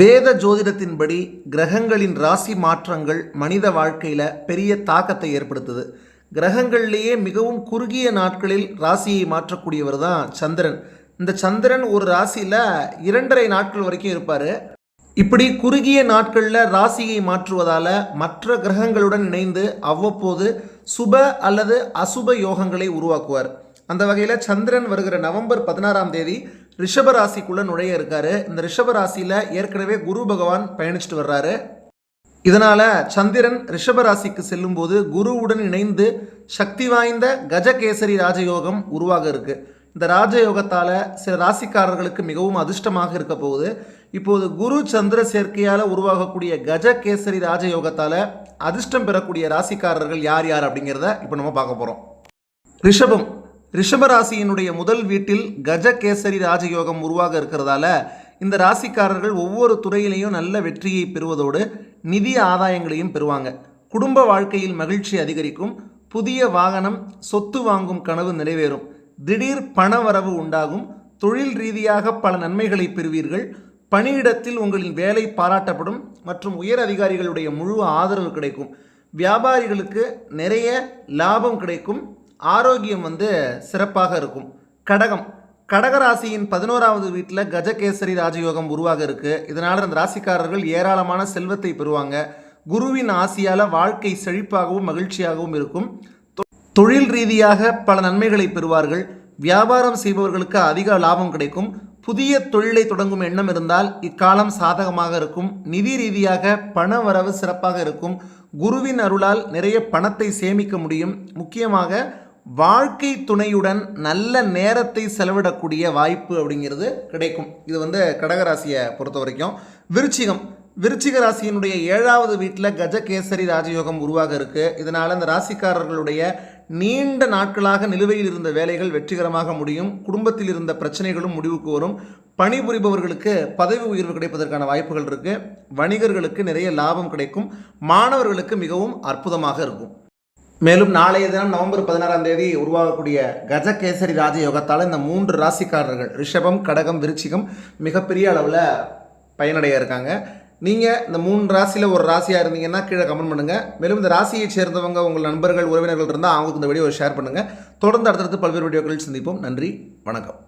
வேத ஜோதிடத்தின்படி கிரகங்களின் ராசி மாற்றங்கள் மனித வாழ்க்கையில் பெரிய தாக்கத்தை ஏற்படுத்துது. கிரகங்கள்லேயே மிகவும் குறுகிய நாட்களில் ராசியை மாற்றக்கூடியவர் தான் சந்திரன். இந்த சந்திரன் ஒரு ராசியில் இரண்டரை நாட்கள் வரைக்கும் இருப்பார். இப்படி குறுகிய நாட்களில் ராசியை மாற்றுவதால் மற்ற கிரகங்களுடன் இணைந்து அவ்வப்போது சுப அல்லது அசுப யோகங்களை உருவாக்குவார். அந்த வகையில் சந்திரன் வருகிற நவம்பர் பதினாறாம் தேதி ரிஷபராசிக்குள்ளே நுழைய இருக்காரு. இந்த ரிஷபராசியில் ஏற்கனவே குரு பகவான் பயணிச்சுட்டு வர்றாரு. இதனால் சந்திரன் ரிஷபராசிக்கு செல்லும்போது குருவுடன் இணைந்து சக்தி வாய்ந்த கஜகேசரி ராஜயோகம் உருவாக இருக்கு. இந்த ராஜயோகத்தால் சில ராசிக்காரர்களுக்கு மிகவும் அதிர்ஷ்டமாக இருக்க போகுது. இப்போது குரு சந்திர சேர்க்கையால் உருவாகக்கூடிய கஜகேசரி ராஜயோகத்தால் அதிர்ஷ்டம் பெறக்கூடிய ராசிக்காரர்கள் யார் யார் அப்படிங்கிறத இப்போ நம்ம பார்க்க போகிறோம் ரிஷபம். ரிஷபராசியினுடைய முதல் வீட்டில் கஜகேசரி ராஜயோகம் உருவாக இருக்கிறதால இந்த ராசிக்காரர்கள் ஒவ்வொரு துறையிலையும் நல்ல வெற்றியை பெறுவதோடு நிதி ஆதாயங்களையும் பெறுவாங்க. குடும்ப வாழ்க்கையில் மகிழ்ச்சி அதிகரிக்கும். புதிய வாகனம் சொத்து வாங்கும் கனவு நிறைவேறும். திடீர் பணவரவு உண்டாகும். தொழில் ரீதியாக பல நன்மைகளை பெறுவீர்கள். பணியிடத்தில் உங்களின் வேலை பாராட்டப்படும் மற்றும் உயர் அதிகாரிகளுடைய முழு ஆதரவு கிடைக்கும். வியாபாரிகளுக்கு நிறைய லாபம் கிடைக்கும். ஆரோக்கியம் வந்து சிறப்பாக இருக்கும். கடகம். கடகராசியின் பதினோராவது வீட்டில் கஜகேசரி ராஜயோகம் உருவாக இருக்குது இதனால் அந்த ராசிக்காரர்கள் ஏராளமான செல்வத்தை பெறுவாங்க. குருவின் ஆசியால் வாழ்க்கை செழிப்பாகவும் மகிழ்ச்சியாகவும் இருக்கும். தொ- தொழில் ரீதியாக பல நன்மைகளை பெறுவார்கள். வியாபாரம் செய்பவர்களுக்கு அதிக லாபம் கிடைக்கும். புதிய தொழிலை தொடங்கும் எண்ணம் இருந்தால் இக்காலம் சாதகமாக இருக்கும். நிதி ரீதியாக பண வரவு சிறப்பாக இருக்கும். குருவின் அருளால் நிறைய பணத்தை சேமிக்க முடியும். முக்கியமாக வாழ்க்கை துணையுடன் நல்ல நேரத்தை செலவிடக்கூடிய வாய்ப்பு அப்படிங்கிறது கிடைக்கும். இது வந்து கடகராசியை பொறுத்த வரைக்கும். விருச்சிகம். விருச்சிக ராசியினுடைய ஏழாவது வீட்டில் கஜகேசரி ராஜயோகம் உருவாக இருக்குது இதனால் அந்த ராசிக்காரர்களுடைய நீண்ட நாட்களாக நிலுவையில் இருந்த வேலைகள் வெற்றிகரமாக முடியும். குடும்பத்தில் இருந்த பிரச்சனைகளும் முடிவுக்கு வரும். பணிபுரிபவர்களுக்கு பதவி உயர்வு கிடைப்பதற்கான வாய்ப்புகள் இருக்குது வணிகர்களுக்கு நிறைய லாபம் கிடைக்கும். மாணவர்களுக்கு மிகவும் அற்புதமாக இருக்கும். மேலும் நாளைய தினம் நவம்பர் பதினாறாம் தேதி உருவாகக்கூடிய கஜகேசரி ராஜயோகத்தால் இந்த மூன்று ராசிக்காரர்கள் ரிஷபம் கடகம் விருச்சிகம் மிகப்பெரிய அளவில் பயனடைய இருக்காங்க. நீங்கள் இந்த மூணு ராசியில் ஒரு ராசியாக இருந்தீங்கன்னா கீழே கமெண்ட் பண்ணுங்கள் மேலும் இந்த ராசியை சேர்ந்தவங்க உங்கள் நண்பர்கள் உறவினர்கள் இருந்தால் அவங்களுக்கு இந்த வீடியோவை ஷேர் பண்ணுங்கள் தொடர்ந்து அடுத்தடுத்து பல்வேறு வீடியோக்களில் சந்திப்போம். நன்றி வணக்கம்.